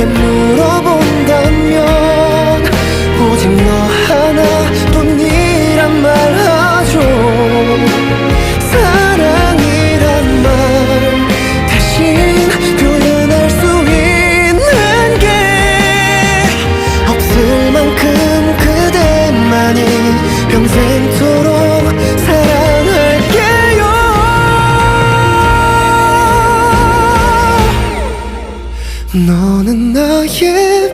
내게 물어본다면 오직 너 너는 나의